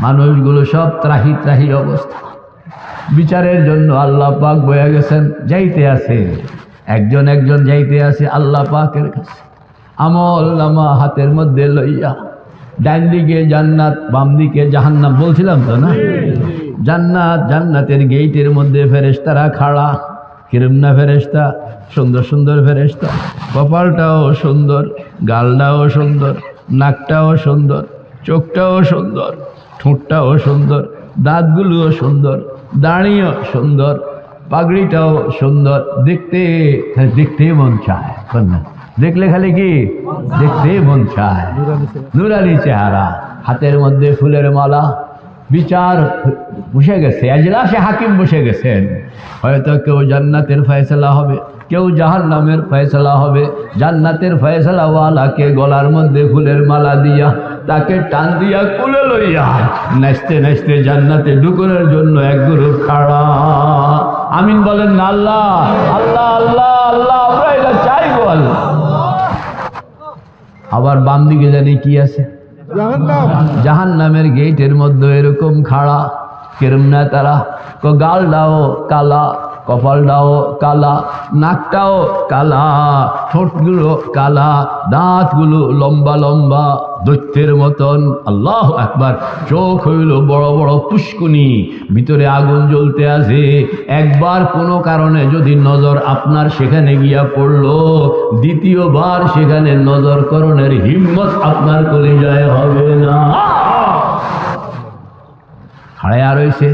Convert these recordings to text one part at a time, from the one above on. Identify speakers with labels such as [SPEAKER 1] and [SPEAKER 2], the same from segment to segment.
[SPEAKER 1] মানুষগুলো সব ত্রাহি ত্রাহি অবস্থা। বিচারের জন্য আল্লাহ পাক বয়ে গেছেন, যাইতে আছে। একজন একজন যাইতে আছে আল্লাহ পাকের কাছে। আমল নামা হাতের মধ্যে লইয়া, ডান দিকে জান্নাত, বাম দিকে জাহান্নাম, বলছিলাম তো না? জান্নাত, জান্নাতের গেইটের মধ্যে ফেরেশতারা খাড়া, কিরমনা ফেরেশতা, সুন্দর সুন্দর ফেরেশতা। কপালটাও সুন্দর, গালটাও সুন্দর, নাকটাও সুন্দর, চোখটাও সুন্দর। ঠোঁটটাও সুন্দর দাঁতগুলোও সুন্দর দাঁড়িয়েও সুন্দর পাগড়িটাও সুন্দর। দেখতে দেখতে দেখতেই মন চায় কন্যা। দেখলে খালি কি? দেখতে মন চায়। নুরালি চেহারা। হাতের মধ্যে ফুলের মালা। বিচার বসে গেছে, এজলাসে হাকিম বসে গেছেন হয়তো কেউ জান্নাতের ফয়সলা হবে, কেউ জাহান নামের ফয়সলা হবে। জান্নাতের ফয়সলাওয়ালাকে গলার মধ্যে ফুলের মালা দিয়া, তাকে টান দিয়া কুলে লইয়া নাচতে নাচতে জান্নাতে ঢুকনের জন্য এক গুরু খাড়া। আমিন বলেন না, আল্লাহ আল্লাহ আল্লাহ আল্লাহ, আমরা এটা চাইব আল্লাহ। আবার বাম দিকে জানি কি আছে? জাহান নামের গেটের মধ্যে এরকম খাড়া কেরম না তারা গাল গালটাও কালা কপালটাও কালা, নাকটাও কালা, ঠোঁটগুলো কালা, দাঁতগুলো লম্বা লম্বা, দৈত্যের মতন। আল্লাহ একবার চোখ হইল বড় বড় পুষ্কুনি, ভিতরে আগুন জ্বলতে আছে। একবার কোনো কারণে যদি নজর আপনার সেখানে গিয়া পড়ল, দ্বিতীয়বার সেখানে নজর করণের হিম্মত আপনার কলিজায় হবে না। হাড়াইয়া রয়েছে।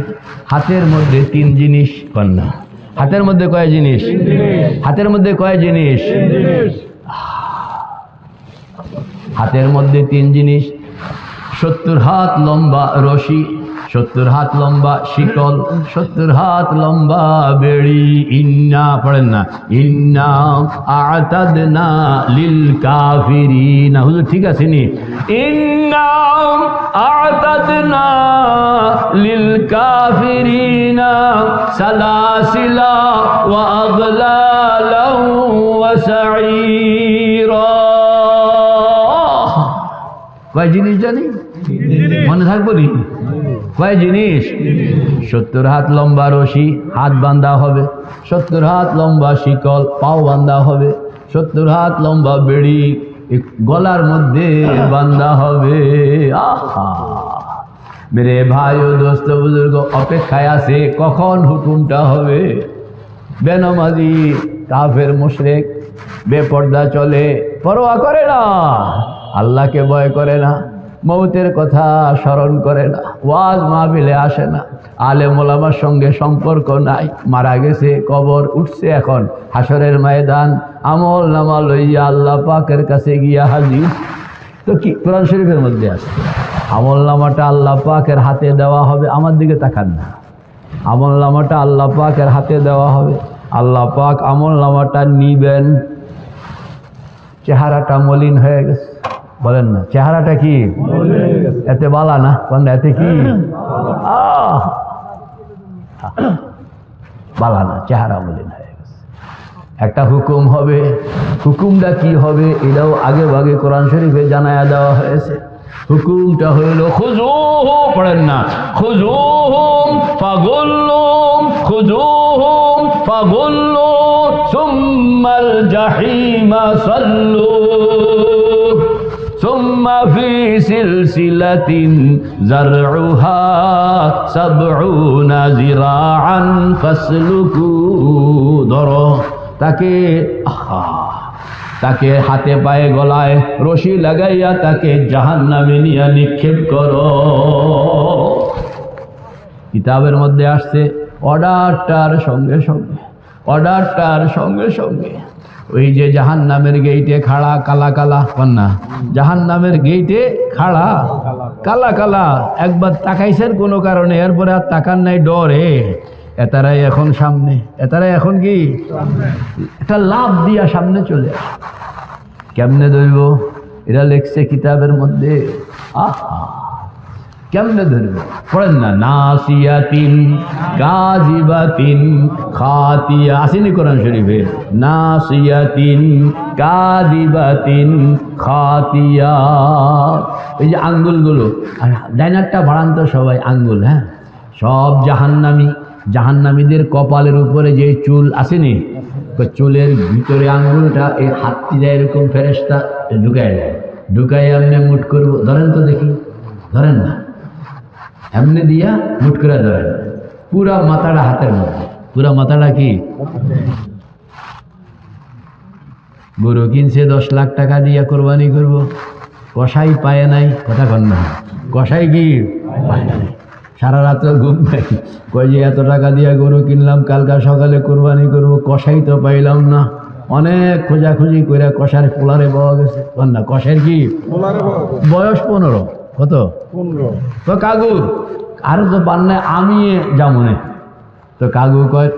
[SPEAKER 1] হাতের মধ্যে তিন জিনিস কন্যা। হাতের মধ্যে কয় জিনিস? হাতের মধ্যে কয় জিনিস? হাতের মধ্যে তিন জিনিস। সত্তর হাত লম্বা রশি। সত্তর হাত লম্বা শিকল সত্তর হাত লম্বা বেড়ি। ইন্না পড়েন না। ইন্না আতাদ না লিল কাফিরি না হুজুর ঠিক আছে নি? ইন্না আতাদ না লিল কাফিরিনা। সালাসিলা ওয়া আগলালা ওয়া সাঈরা। কয় জিনিস জানি? মনে থাকব নি? কয় জিনিস? সত্তর হাত লম্বা রশি, হাত বান্ধা হবে। সত্তর হাত লম্বা শিকল, পাও বান্ধা হবে। সত্তর হাত লম্বা বেড়ি গলার মধ্যে বান্ধা হবে। আহা! মেরে ভাই ও দোস্ত, বুজুর্গ, অপেক্ষায় আছে, কখন হুকুমটা হবে? বেনমাজি, কাফের মুশরেক, বেপর্দা চলে, পরোয়া করে না। আল্লাহকে ভয় করে না। মৌতের কথা স্মরণ করে না, ওয়াজ মাহবিলে আসে না। আলে মোলামার সঙ্গে সম্পর্ক নাই, মারা গেছে, কবর উঠছে এখন হাসরের ময়দান। আমল নামা লইয়া আল্লাহ পাকের কাছে গিয়া হাজির। তো কি, কোরআন শরীফের মধ্যে আছে? আমল নামাটা আল্লাহ পাকের হাতে দেওয়া হবে, আমার দিকে তাকান না। আমল নামাটা আল্লাহ পাকের হাতে দেওয়া হবে। আল্লাহ পাক আমল নামাটা নিবেন। চেহারাটা মলিন হয়ে গেছে। বলেন না। চেহারাটা কি? এতে বালা না? কোন এতে কি! বালা না, চেহারা গেছে। একটা হুকুম হবে। হুকুমটা কি হবে? এটাও আগে ভাগে কোরআন শরীফে জানায়া দেওয়া হয়েছে। হুকুমটা হইল খুজুহু পড়েন না। খুজুহুম ফাগুল্লুম খুজুহুম ফাগুল্লু সুম্মাল জাহিমা সাল্লু ثم في سلسلة زرعها سبعون ذراعا فاسلكوا ধরো তাকে আহা তাকে হাতে পায়ে গলায় রশি লাগাইয়া তাকে জাহান নামে নিয়ে নিক্ষেপ করো কিতাবের মধ্যে আসছে অর্ডারটার সঙ্গে সঙ্গে অর্ডারটার সঙ্গে সঙ্গে ওই যে জাহান নামের গেইটে খাড়া, কালা কালা, কন্যা। জাহান নামের গেইটে খাড়া, কালা কালা। একবার তাকাইছেন কোনো কারণে, এরপরে আর তাকান নাই ডরে। এতারাই এখন সামনে এতারাই এখন কি? একটা লাভ দিয়া সামনে চলে আসে। কেমনে ধরব? এরা লেখছে কিতাবের মধ্যে, আহা। কেমনে ধরবে? পড়েন না, নাসিয়াতিন কাজিবাতিন খাতিয়া। আসেনি কোরআন শরীফে? নাসিয়াতিন কাদিবাতিন খাতিয়া। এই যে আঙ্গুলগুলো, আর ডাইনারটা বাড়ান তো সবাই, আঙ্গুল হ্যাঁ? সব জাহান্নামি। জাহান্নামীদের কপালের উপরে যে চুল আসেনি চুলের ভিতরে আঙ্গুলটা, এই হাতটি যায় এরকম ফেরেস্তা ঢুকায় দেয়। ঢুকাই এমনি মুট করব। ধরেন তো দেখি। ধরেন না। এমনি দিয়া মুট করে ধরেন পুরা মাথাটা হাতের মধ্যে পুরা মাথাটা কি গরু কিনছে দশ লাখ টাকা দিয়া কোরবানি করব কষাই পায় নাই কথা কন না কষাই কি পায় নাই সারা রাত ঘুম নাই কয় যে এত টাকা দিয়া গরু কিনলাম কালকা সকালে কোরবানি করব কষাই তো পাইলাম না অনেক খোঁজাখুঁজি করে কষার পোলারে পাওয়া গেছে। না কষার কি? বয়স পনেরো। কত? তো কাকু আর তো বান্নায় আমি যেমন তো কাকু কয়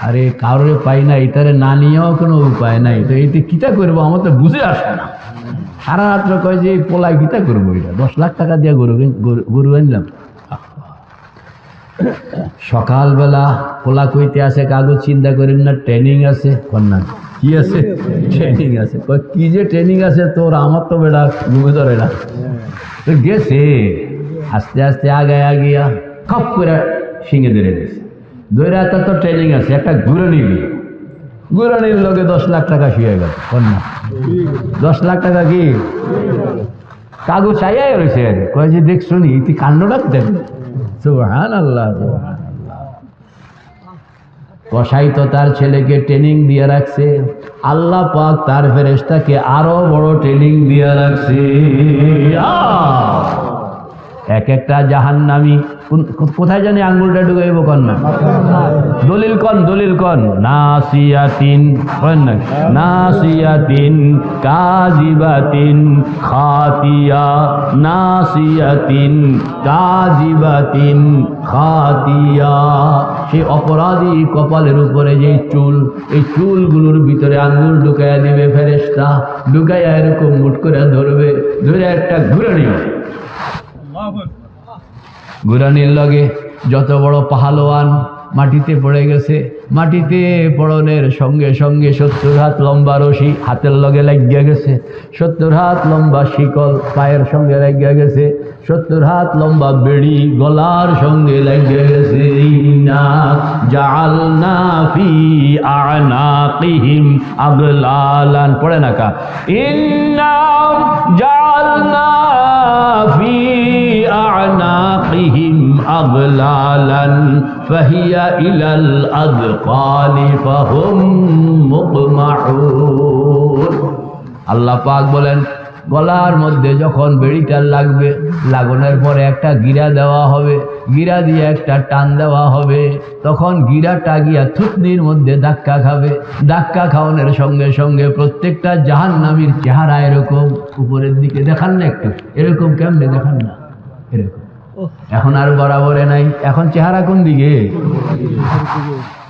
[SPEAKER 1] আরে কারোরে পাই না এটারে না নিয়েও কোনো উপায় নাই। তো এতে কিতা করব? আমার তো বুঝে আসে না। সারা রাত্র কয় যে এই পোলায় কিতা করব এটা? দশ লাখ টাকা দিয়ে গরু- গরু আনলাম। সকালবেলা কোলা কইতে আছে কাগজ চিন্তা করেন না ট্রেনিং আছে, কন্যা। কি আছে? ট্রেনিং আছে। কি যে ট্রেনিং আছে, তোর, আমার তো বেড়া ঘুমে ধরে না। তো গেছে। আস্তে আস্তে আগে আগিয়া খপ করে শিঙে ধরে গেছে ধরে এত তো ট্রেনিং আছে, একটা ঘুরে নিবি। ঘুরানির লগে দশ লাখ টাকা শুয়ে গেল, কন্যা। দশ লাখ টাকা কি? কাগজ চাইয়াই রয়েছে কয় যে, দেখছ নি তুই কাণ্ডটা দেখ। সুবহান আল্লাহ তো তার ছেলেকে ট্রেনিং দিয়ে রাখছে। আল্লাহ পাক তার ফেরেস্তাকে আরও বড় ট্রেনিং দিয়ে রাখছে! এক একটা জাহান্নামি। কোন- কোথায় জানি আঙ্গুলটা ঢুকাইব কন না? দলিল কন? দলিল কন? নাসিয়াতিন। নাসিয়াতিন, কাজিবাতিন, খাতিয়া। নাসিয়াতিন, কাজিবাতিন, খাতিয়া। সেই অপরাধী কপালের উপরে যে চুল, এই চুলগুলোর ভিতরে আঙ্গুল ঢুকাইয়া দিবে ফেরেস্তা ঢুকাইয়া এরকম মুট করে ধরবে। ধরে একটা ঘুরে নিবে গুরানির লগে যত বড় পাহালোয়ান মাটিতে পড়ে গেছে, মাটিতে পড়নের সঙ্গে সঙ্গে সত্তর হাত লম্বা রশি হাতের লগে লাগিয়া গেছে, সত্তর হাত লম্বা শিকল পায়ের সঙ্গে লাগিয়া গেছে, সত্তর হাত লম্বা বেড়ি গলার সঙ্গে লাগিয়া গেছে। ইন্না জাআলনা ফি আনাকিহিম আগলালান। পড়ে না কা? ইন্না জাআলনা ফি أعناقهم أغلالا فهي إلى الأذقان فهم مقمحون আল্লাহ পাক বলেন গলার মধ্যে যখন বেড়িটা লাগবে লাগানোর পরে একটা গিরা দেওয়া হবে গিরা দিয়ে একটা টান দেওয়া হবে তখন গিরাটা গিয়া থুতনির মধ্যে ধাক্কা খাবে ধাক্কা খাওয়ানোর সঙ্গে সঙ্গে প্রত্যেকটা জাহান্নামীর চেহারা এরকম উপরের দিকে দেখান না একটু এরকম কেমনে দেখান না এরকম। এখন আর বরাবরে নাই। এখন চেহারা কোন দিকে?